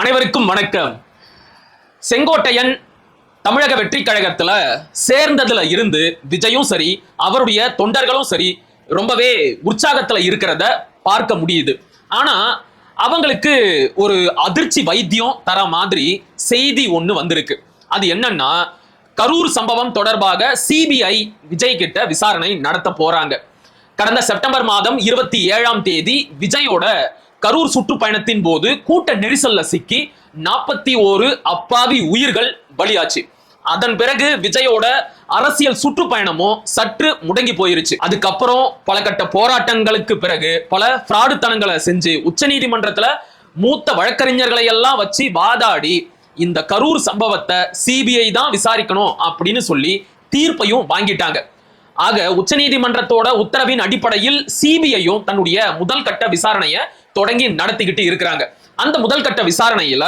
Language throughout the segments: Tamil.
அனைவருக்கும் வணக்கம். செங்கோட்டையன் தமிழக வெற்றி கழகத்துல சேர்ந்ததுல இருந்து விஜயும் சரி அவருடைய தொண்டர்களும் சரி ரொம்பவே உற்சாகத்துல இருக்கிறத பார்க்க முடியுது. ஆனா அவங்களுக்கு ஒரு அதிர்ச்சி வைத்தியம் தர மாதிரி செய்தி ஒன்று வந்திருக்கு. அது என்னன்னா கரூர் சம்பவம் தொடர்பாக சிபிஐ விஜய் கிட்ட விசாரணை நடத்த போறாங்க. கடந்த செப்டம்பர் மாதம் இருபத்தி ஏழாம் தேதி விஜயோட கரூர் சுற்றுப்பயணத்தின் போது கூட்ட நெரிசல்ல சிக்கி நாற்பத்தி ஓரு அப்பாவி உயிர்கள் பலியாச்சு. அதன் பிறகு விஜயோட அரசியல் சுற்றுப்பயணமும் சற்று முடங்கி போயிருச்சு. அதுக்கப்புறம் பல கட்ட போராட்டங்களுக்கு பிறகு பல ஃப்ராடுத்தனங்களை செஞ்சு உச்ச நீதிமன்றத்துல மூத்த வழக்கறிஞர்களை எல்லாம் வச்சு வாதாடி இந்த கரூர் சம்பவத்தை சிபிஐ தான் விசாரிக்கணும் அப்படின்னு சொல்லி தீர்ப்பையும் வாங்கிட்டாங்க. ஆக உச்சநீதிமன்றத்தோட உத்தரவின் அடிப்படையில் சிபிஐயும் தன்னுடைய முதல் கட்ட விசாரணையை தொடங்கி நடத்திக்கிட்டு இருக்கிறாங்க. அந்த முதல் கட்ட விசாரணையில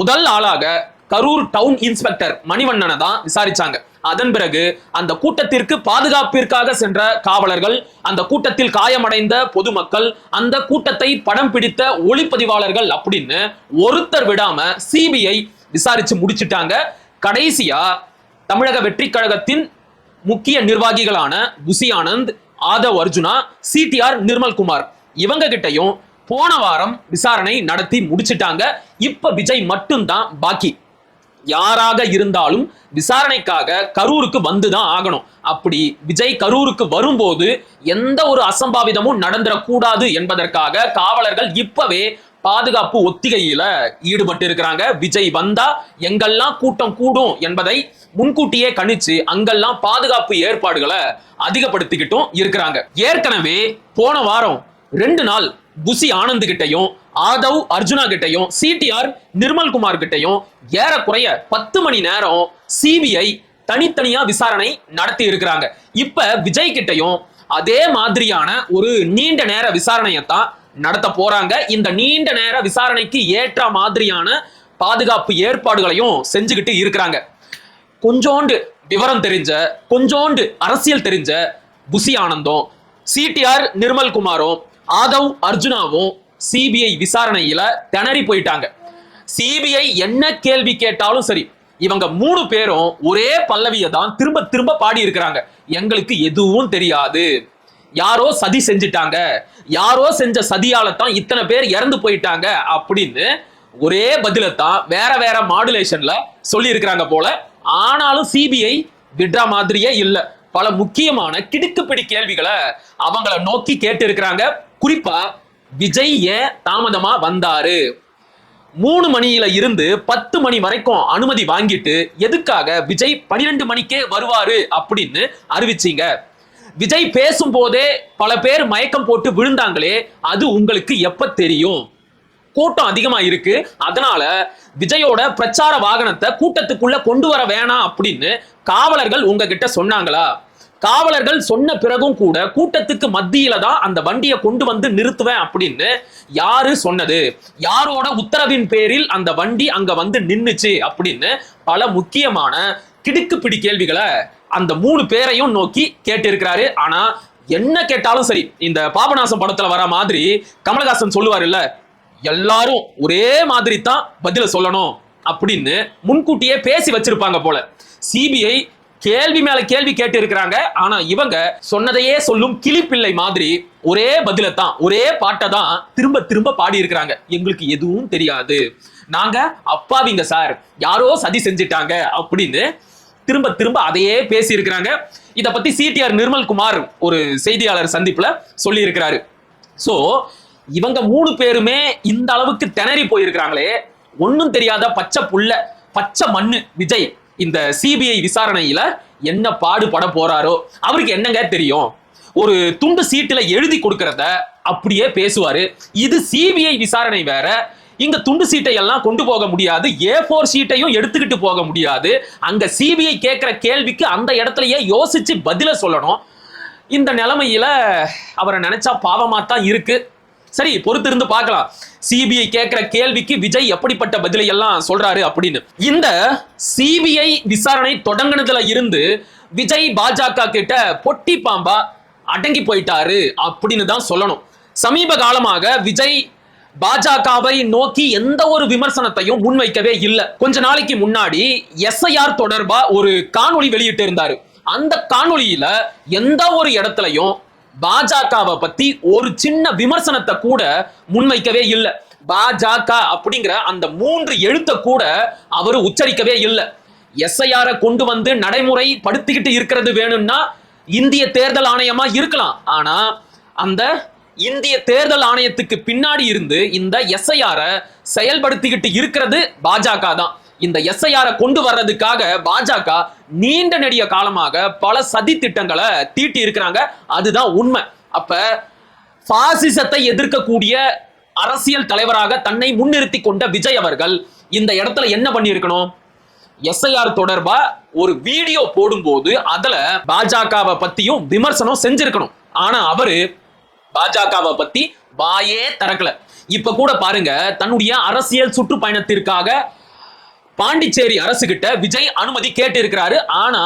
முதல் ஆளாக கரூர் டவுன் இன்ஸ்பெக்டர் மணிவண்ணனை தான் விசாரிச்சாங்க. அதன் பிறகு அந்த கூட்டத்திற்கு பாதுகாப்பிற்காக சென்ற காவலர்கள் அந்த கூட்டத்தில் காயமடைந்த பொதுமக்கள் அந்த கூட்டத்தை படம் பிடித்த ஒளிப்பதிவாளர்கள் அப்படின்னு ஒருத்தர் விடாம சிபிஐ விசாரிச்சு முடிச்சிட்டாங்க. கடைசியா தமிழக வெற்றி கழகத்தின் முக்கிய நிர்வாகிகளான புசி ஆனந்த் ஆதவ் அர்ஜுனா சிடிஆர் நிர்மல்குமார். இவங்க கிட்டையும் போன வாரம் விசாரணை நடத்தி முடிச்சிட்டாங்க. இப்ப விஜய் மட்டும்தான் பாக்கி. யாராக இருந்தாலும் விசாரணைக்காக கரூருக்கு வந்துதான் ஆகணும். அப்படி விஜய் கரூருக்கு வரும்போது எந்த ஒரு அசம்பாவிதமும் நடந்துடக்கூடாது என்பதற்காக காவலர்கள் இப்பவே பாதுகாப்பு ஒத்திகையில ஈடுபட்டு இருக்கிறாங்க விஜய் வந்தா எங்கெல்லாம் கூட்டம் கூடும் என்பதை முன்கூட்டியே கணிச்சு அங்கெல்லாம் பாதுகாப்பு ஏற்பாடுகளை அதிகப்படுத்திக்கிட்டும் இருக்கிறாங்க. ஏற்கனவே போன வாரம் ரெண்டு நாள் புசி ஆனந்த் கிட்டையும் ஆதவ் அர்ஜுனா கிட்டையும் சிடிஆர் நிர்மல்குமார் கிட்டையும் ஏறக்குறைய பத்து மணி நேரம் சிபிஐ தனித்தனியா விசாரணை நடத்தி இருக்கிறாங்க. இப்ப விஜய் கிட்டையும் அதே மாதிரியான ஒரு நீண்ட நேர விசாரணையத்தான் நடத்த போறாங்க. இந்த நீண்ட நேர விசாரணைக்கு ஏற்ற மாதிரியான பாதுகாப்பு ஏற்பாடுகளையும் செஞ்சுக்கிட்டு இருக்கிறாங்க. கொஞ்சோண்டு விவரம் தெரிஞ்ச கொஞ்சோண்டு அரசியல் தெரிஞ்ச புசி ஆனந்தும் சிடிஆர் நிர்மல்குமாரும் ஆதவ் அர்ஜுனாவும் சிபிஐ விசாரணையில திணறி போயிட்டாங்க. சிபிஐ என்ன கேள்வி கேட்டாலும் சரி இவங்க மூணு பேரும் ஒரே பல்லவியை தான் திரும்ப திரும்ப பாடி இருக்கிறாங்க எங்களுக்கு எதுவும் தெரியாது. யாரோ சதி செஞ்சிட்டாங்க. யாரோ செஞ்ச சதியால தான் இத்தனை பேர் இறந்து போயிட்டாங்க அப்படின்னு ஒரே பதிலத்தான் வேற வேற மாடுலேஷன்ல சொல்லி இருக்கிறாங்க போல. ஆனாலும் சிபிஐ விடுற மாதிரியே இல்லை. பல முக்கியமான கிடுக்குப்பிடி கேள்விகளை அவங்கள நோக்கி கேட்டு இருக்கிறாங்க குறிப்பா விஜய் ஏன் தாமதமா வந்தாரு? மூணு மணியில இருந்து பத்து மணி வரைக்கும் அனுமதி வாங்கிட்டு எதுக்காக விஜய் பன்னிரெண்டு மணிக்கே வருவாரு அப்படின்னு அறிவிச்சீங்க. விஜய் பேசும்போதே பல பேர் மயக்கம் போட்டு விழுந்தாங்களே அது உங்களுக்கு எப்ப தெரியும்? கூட்டம் அதிகமா இருக்கு. அதனால விஜயோட பிரச்சார வாகனத்தை கூட்டத்துக்குள்ள கொண்டு வர வேணாம் அப்படின்னு காவலர்கள் உங்ககிட்ட சொன்னாங்களா? காவலர்கள் சொன்ன பிறகும் கூட கூட்டத்துக்கு மத்தியில தான் அந்த வண்டியை கொண்டு வந்து நிறுத்துவேன் அப்படின்னு யாரு சொன்னது? யாரோட உத்தரவின் பேரில் அந்த வண்டி அங்க வந்து நின்னுச்சு அப்படின்னு பல முக்கியமான கிடுக்குப்பிடி கேள்விகளை அந்த மூணு பேரையும் நோக்கி கேட்டிருக்கிறாரு. ஆனா என்ன கேட்டாலும் சரி இந்த பாபநாசம் படத்துல வர மாதிரி கமலஹாசன் சொல்லுவார் இல்ல எல்லாரும் ஒரே மாதிரி தான் பதில சொல்லணும் அப்படின்னு முன்கூட்டியே பேசி வச்சிருப்பாங்க போல. சிபிஐ கேள்வி மேல கேள்வி கேட்டு இருக்கிறாங்க ஆனா இவங்க சொன்னதையே சொல்லும் கிளிப்பிள்ளை மாதிரி ஒரே பதில தான் ஒரே பாட்டை தான் திரும்ப திரும்ப பாடி இருக்கிறாங்க எங்களுக்கு எதுவும் தெரியாது. நாங்க அப்பாவிங்க சார் யாரோ சதி செஞ்சிட்டாங்க அப்படின்னு திரும்ப திரும்ப அதையே பேசி இருக்கிறாங்க இதை பத்தி சிடிஆர் நிர்மல்குமார் ஒரு செய்தியாளர் சந்திப்புல சொல்லி இருக்கிறாரு சோ இவங்க மூணு பேருமே இந்த அளவுக்கு திணறி போயிருக்கிறாங்களே. ஒன்றும் தெரியாத பச்சை புள்ள பச்சை மண்ணு விஜய். இந்த சிபிஐ விசாரணையில என்ன பாடுபட போறாரோ அவருக்கு என்னங்க தெரியும்? ஒரு துண்டு சீட்டுல எழுதி கொடுக்கறத அப்படியே பேசுவாரு. இது சிபிஐ விசாரணை வேற. இங்க துண்டு சீட்டை எல்லாம் கொண்டு போக முடியாது. ஏ ஃபோர் சீட்டையும் எடுத்துக்கிட்டு போக முடியாது. அங்க சிபிஐ கேட்கிற கேள்விக்கு அந்த இடத்துலயே யோசிச்சு பதில சொல்லணும். இந்த நிலைமையில அவரை நினைச்சா பாவமா தான் இருக்கு. சரி பொறுத்திருந்து பார்க்கலாம். சிபிஐ கேட்கிற கேள்விக்கு விஜய் எப்படிப்பட்ட பதிலை எல்லாம் சொல்றாரு அப்படின்னு. இந்த சிபிஐ விசாரணை தொடங்கினதுல இருந்து விஜய் பாஜக கிட்ட பொட்டி பாம்பா அடங்கி போயிட்டாரு அப்படின்னு தான் சொல்லணும். சமீப காலமாக விஜய் பாஜகவை நோக்கி எந்த ஒரு விமர்சனத்தையும் முன்வைக்கவே இல்லை. கொஞ்ச நாளைக்கு முன்னாடி எஸ்ஐஆர் தொடர்பா ஒரு காணொளி வெளியிட்டு இருந்தாரு அந்த காணொளியில எந்த ஒரு இடத்துலையும் பாஜகவை பத்தி ஒரு சின்ன விமர்சனத்தை கூட முன்வைக்கவே இல்லை. பாஜக அப்படிங்கிற அந்த மூன்று எழுத்த கூட அவர் உச்சரிக்கவே இல்லை. எஸ்ஐஆரை கொண்டு வந்து நடைமுறைப்படுத்திக்கிட்டு இருக்கிறது வேணும்னா இந்திய தேர்தல் ஆணையமா இருக்கலாம். ஆனா அந்த இந்திய தேர்தல் ஆணையத்துக்கு பின்னாடி இருந்து இந்த எஸ்ஐஆரை செயல்படுத்திக்கிட்டு இருக்கிறது பாஜக தான். இந்த எஸ்ஐஆரை கொண்டு வர்றதுக்காக பாஜக நீண்ட நெடிய காலமாக பல சதி திட்டங்களை தீட்டி இருக்கிறாங்க. அதுதான் உண்மை. அப்ப பாசிசத்தை எதிர்க்கக்கூடிய அரசியல் தலைவராக தன்னை முன்னிறுத்தி கொண்ட விஜய் அவர்கள் இந்த இடத்துல என்ன பண்ணியிருக்கணும்? எஸ்ஐஆர் தொடர்பா ஒரு வீடியோ போடும்போது அதுல பாஜகவை பத்தியும் விமர்சனம் செஞ்சிருக்கணும். ஆனா அவரு பாஜகவை பத்தி வாயே திறக்கல. இப்ப கூட பாருங்க தன்னுடைய அரசியல் சுற்றுப்பயணத்திற்காக பாண்டிச்சேரி அரசு கிட்ட விஜய் அனுமதி கேட்டு இருக்கிறாரு ஆனா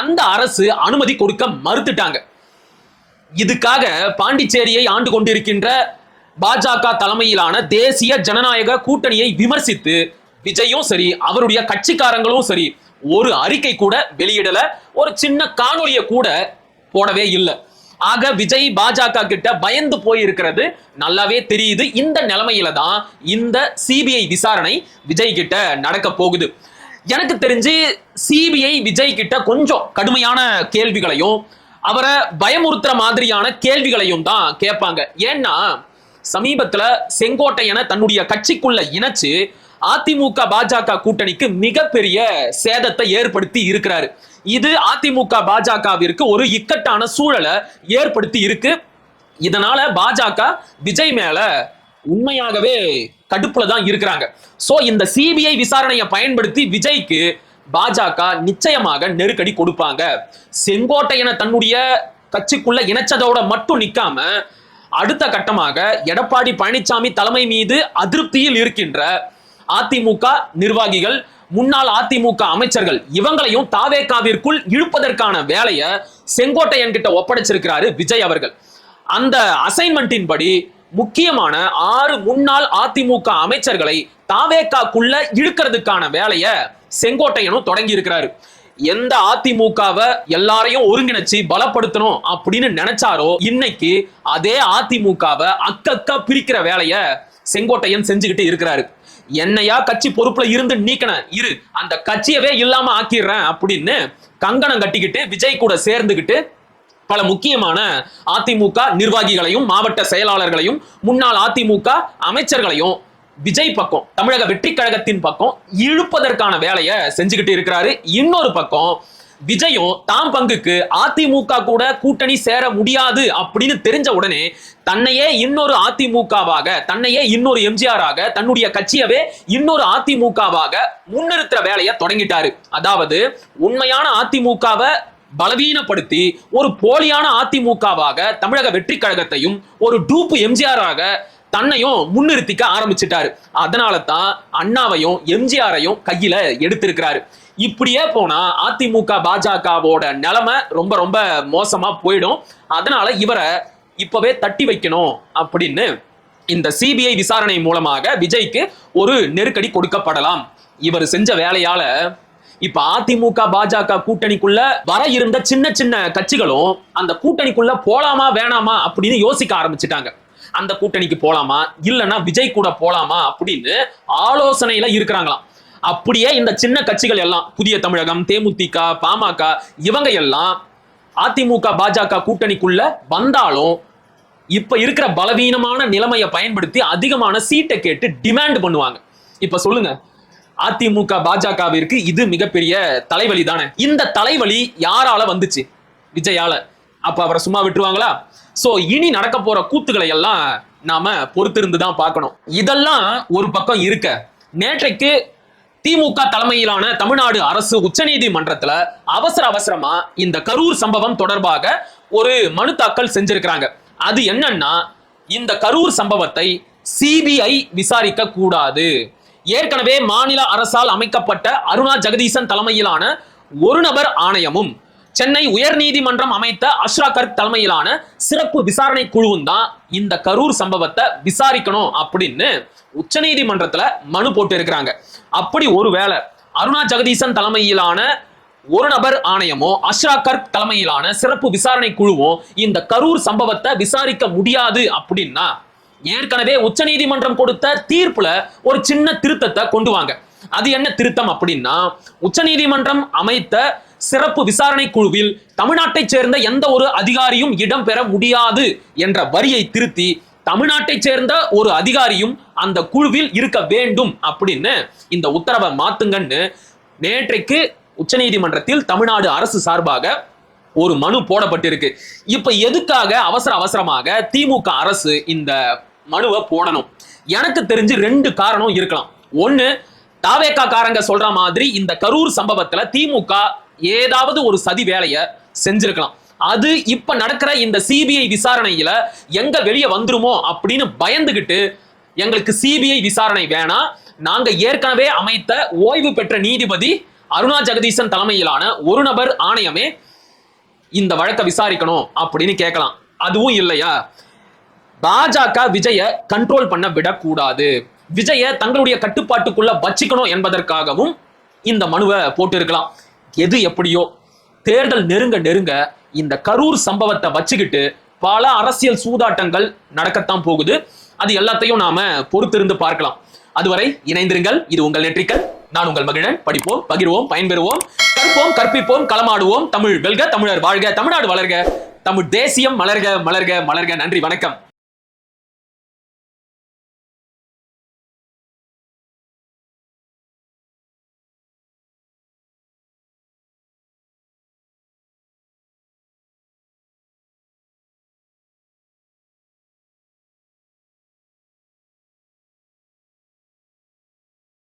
அந்த அரசு அனுமதி கொடுக்க மறுத்துட்டாங்க. இதுக்காக பாண்டிச்சேரியை ஆண்டு கொண்டிருக்கின்ற பாஜக தலைமையிலான தேசிய ஜனநாயக கூட்டணியை விமர்சித்து விஜயும் சரி அவருடைய கட்சிக்காரங்களும் சரி ஒரு அறிக்கை கூட வெளியிடல. ஒரு சின்ன காணொலியை கூட போடவே இல்லை. ஆக விஜய் பாஜக கிட்ட பயந்து போயிருக்கிறது. நல்லாவே தெரியுது. இந்த நிலைமையில தான் இந்த சிபிஐ விசாரணை விஜய் கிட்ட நடக்க போகுது. எனக்கு தெரிஞ்சு சிபிஐ விஜய் கிட்ட கொஞ்சம் கடுமையான கேள்விகளையும் அவரை பயமுறுத்துற மாதிரியான கேள்விகளையும் தான் கேட்பாங்க. ஏன்னா சமீபத்துல செங்கோட்டையனை தன்னுடைய கட்சிக்குள்ள இணைச்சு அதிமுக பாஜக கூட்டணிக்கு மிகப்பெரிய சேதத்தை ஏற்படுத்தி இருக்கிறாரு. இது அதிமுக பாஜகவிற்கு ஒரு இக்கட்டான சூழலை ஏற்படுத்தி இருக்கு. இதனால பாஜக விஜய் மேல உண்மையாகவே கடுப்புல தான் இருக்கிறாங்க. சோ இந்த சிபிஐ விசாரணையை பயன்படுத்தி விஜய்க்கு பாஜக நிச்சயமாக நெருக்கடி கொடுப்பாங்க. செங்கோட்டையனை தன்னுடைய கட்சிக்குள்ள இணைச்சதோட மட்டும் நிக்காம அடுத்த கட்டமாக எடப்பாடி பழனிசாமி தலைமை மீது அதிருப்தியில் இருக்கின்ற அதிமுக நிர்வாகிகள் முன்னாள் அதிமுக அமைச்சர்கள் இவங்களையும் தாவேகாவிற்குள் இழுப்பதற்கான வேலையை செங்கோட்டையன் கிட்ட ஒப்படைச்சிருக்கிறாரு விஜய் அவர்கள். அந்த அசைன்மெண்டின் படி முக்கியமான ஆறு முன்னாள் அதிமுக அமைச்சர்களை தாவேக்காக்குள்ள இழுக்கிறதுக்கான வேலையை செங்கோட்டையனும் தொடங்கி இருக்கிறாரு எந்த அதிமுகவை எல்லாரையும் ஒருங்கிணைச்சு பலப்படுத்தணும் அப்படின்னு நினைச்சாரோ இன்னைக்கு அதே அதிமுகவை அக்கக்கா பிரிக்கிற வேலையை செங்கோட்டையன் செஞ்சுக்கிட்டு இருக்கிறாரு. என்னையா கட்சி பொறுப்புல இருந்து நீக்கின? இரு அந்த கட்சியவே இல்லாம ஆக்கிடுறேன் அப்படின்னு கங்கணம் கட்டிக்கிட்டு விஜய் கூட சேர்ந்துக்கிட்டு பல முக்கியமான அதிமுக நிர்வாகிகளையும் மாவட்ட செயலாளர்களையும் முன்னாள் அதிமுக அமைச்சர்களையும் விஜய் பக்கம் தமிழக வெற்றி கழகத்தின் பக்கம் இழுப்பதற்கான வேலையை செஞ்சுக்கிட்டு இருக்கிறாரு. இன்னொரு பக்கம் விஜயும் தாம் பங்குக்கு அதிமுக கூட கூட்டணி சேர முடியாது அப்படின்னு தெரிஞ்ச உடனே தன்னையே இன்னொரு அதிமுகவாக தன்னையே இன்னொரு எம்ஜிஆராக தன்னுடைய கட்சியவே இன்னொரு அதிமுகவாக முன்னிறுத்துற வேலையை தொடங்கிட்டாரு. அதாவது உண்மையான அதிமுகவை பலவீனப்படுத்தி ஒரு போலியான அதிமுகவாக தமிழக வெற்றி கழகத்தையும் ஒரு டூப்பு எம்ஜிஆராக தன்னையும் முன்னிறுத்திக்க ஆரம்பிச்சிட்டாரு. அதனால தான் அண்ணாவையும் எம்ஜிஆரையும் கையில எடுத்திருக்கிறாரு. இப்படியே போனா அதிமுக பாஜகவோட நிலைமை ரொம்ப ரொம்ப மோசமா போயிடும். அதனால இவரை இப்பவே தட்டி வைக்கணும் அப்படின்னு இந்த சிபிஐ விசாரணை மூலமாக விஜய்க்கு ஒரு நெருக்கடி கொடுக்கப்படலாம். இவர் செஞ்ச வேலையால இப்ப அதிமுக பாஜக கூட்டணிக்குள்ள வர இருந்த சின்ன சின்ன கட்சிகளும் அந்த கூட்டணிக்குள்ள போலாமா வேணாமா அப்படின்னு யோசிக்க ஆரம்பிச்சிட்டாங்க. அந்த கூட்டணிக்கு போலாமா இல்லைன்னா விஜய் கூட போலாமா அப்படின்னு ஆலோசனையில இருக்கிறாங்களாம். அப்படியே இந்த சின்ன கட்சிகள் எல்லாம் புதிய தமிழகம் தேமுதிக பாமக இவங்க எல்லாம் அதிமுக பாஜக கூட்டணிக்குள்ள வந்தாலும் இப்ப இருக்கிற பலவீனமான நிலைமையை பயன்படுத்தி அதிகமான சீட்டை கேட்டு டிமாண்ட் பண்ணுவாங்க. இப்ப சொல்லுங்க அதிமுக பாஜகவிற்கு இது மிகப்பெரிய தலைவலி தானே? இந்த தலைவலி யாரால வந்துச்சு? விஜயால. அப்ப அவரை சும்மா விட்டுருவாங்களா? சோ இனி நடக்க போற கூத்துக்களை எல்லாம் நாம பொறுத்திருந்து தான் பார்க்கணும். இதெல்லாம் ஒரு பக்கம் இருக்க. நேற்றைக்கு திமுக தலைமையிலான தமிழ்நாடு அரசு உச்சநீதிமன்றத்துல அவசர அவசரமா இந்த கரூர் சம்பவம் தொடர்பாக ஒரு மனு தாக்கல் செஞ்சிருக்கிறாங்க. அது என்னன்னா இந்த கரூர் சம்பவத்தை சிபிஐ விசாரிக்க கூடாது. ஏற்கனவே மாநில அரசால் அமைக்கப்பட்ட அருணா ஜெகதீசன் தலைமையிலான ஒரு நபர் ஆணையமும் சென்னை உயர்நீதிமன்றம் அமைத்த அஷ்ரா கர்க் தலைமையிலான சிறப்பு விசாரணை குழுவும் தான் இந்த கரூர் சம்பவத்தை விசாரிக்கணும் அப்படின்னு உச்சநீதிமன்றத்துல மனு போட்டு இருக்கிறாங்க அப்படி ஒருவேளை அருணா ஜெகதீசன் தலைமையிலான ஒரு நபர் ஆணையமோ அஷ்ரா கர்க் தலைமையிலான சிறப்பு விசாரணை குழுவோ இந்த கரூர் சம்பவத்தை விசாரிக்க முடியாது அப்படின்னா ஏற்கனவே உச்சநீதிமன்றம் கொடுத்த தீர்ப்புல ஒரு சின்ன திருத்தத்தை கொண்டு வாங்க. அது என்ன திருத்தம் அப்படின்னா உச்சநீதிமன்றம் அமைத்த சிறப்பு விசாரணை குழுவில் தமிழ்நாட்டைச் சேர்ந்த எந்த ஒரு அதிகாரியும் இடம்பெற முடியாது என்ற வரியை திருத்தி தமிழ்நாட்டைச் சேர்ந்த ஒரு அதிகாரியும் அந்த குழுவில் இருக்க வேண்டும் அப்படின்னு இந்த உத்தரவை மாத்துங்கன்னு நேற்றைக்கு உச்சநீதிமன்றத்தில் தமிழ்நாடு அரசு சார்பாக ஒரு மனு போடப்பட்டிருக்கு. இப்ப எதுக்காக அவசர அவசரமாக திமுக அரசு இந்த மனுவை போடணும்? எனக்கு தெரிஞ்சு ரெண்டு காரணம் இருக்கலாம். ஒன்னு தாவேக்கா காரங்க சொல்ற மாதிரி இந்த கரூர் சம்பவத்துல திமுக ஏதாவது ஒரு சதி வேலையை செஞ்சிருக்கலாம். அது இப்ப நடக்கிற இந்த சிபிஐ விசாரணையில எங்க வெளியே வந்துருமோ அப்படின்னு பயந்துகிட்டு எங்களுக்கு சிபிஐ விசாரணை வேணாம் நாங்க ஏற்கனவே அமைத்த ஓய்வு பெற்ற நீதிபதி அருணா ஜெகதீசன் தலைமையிலான ஒரு நபர் ஆணையமே இந்த வழக்கை விசாரிக்கணும் அப்படின்னு கேட்கலாம். அதுவும் இல்லையா? பாஜக விஜய கண்ட்ரோல் பண்ண விடக்கூடாது. விஜய தங்களுடைய கட்டுப்பாட்டுக்குள்ள வச்சுக்கணும் என்பதற்காகவும் இந்த மனுவை போட்டு இருக்கலாம் எது எப்படியோ தேர்தல் நெருங்க நெருங்க இந்த கரூர் சம்பவத்தை வச்சுக்கிட்டு பல அரசியல் சூதாட்டங்கள் நடக்கத்தான் போகுது. அது எல்லாத்தையும் நாம பொறுத்திருந்து பார்க்கலாம். அதுவரை இணைந்திருங்கள். இது உங்கள் நெற்றிக்கல். நான் உங்கள் மகிழன். படிப்போம் பகிர்வோம் பயன்பெறுவோம். கற்போம் கற்பிப்போம் களமாடுவோம். தமிழ் வெல்க தமிழர் வாழ்க தமிழ்நாடு வளர்க தமிழ் தேசியம் மலர்க மலர்க மலர்க. நன்றி வணக்கம்.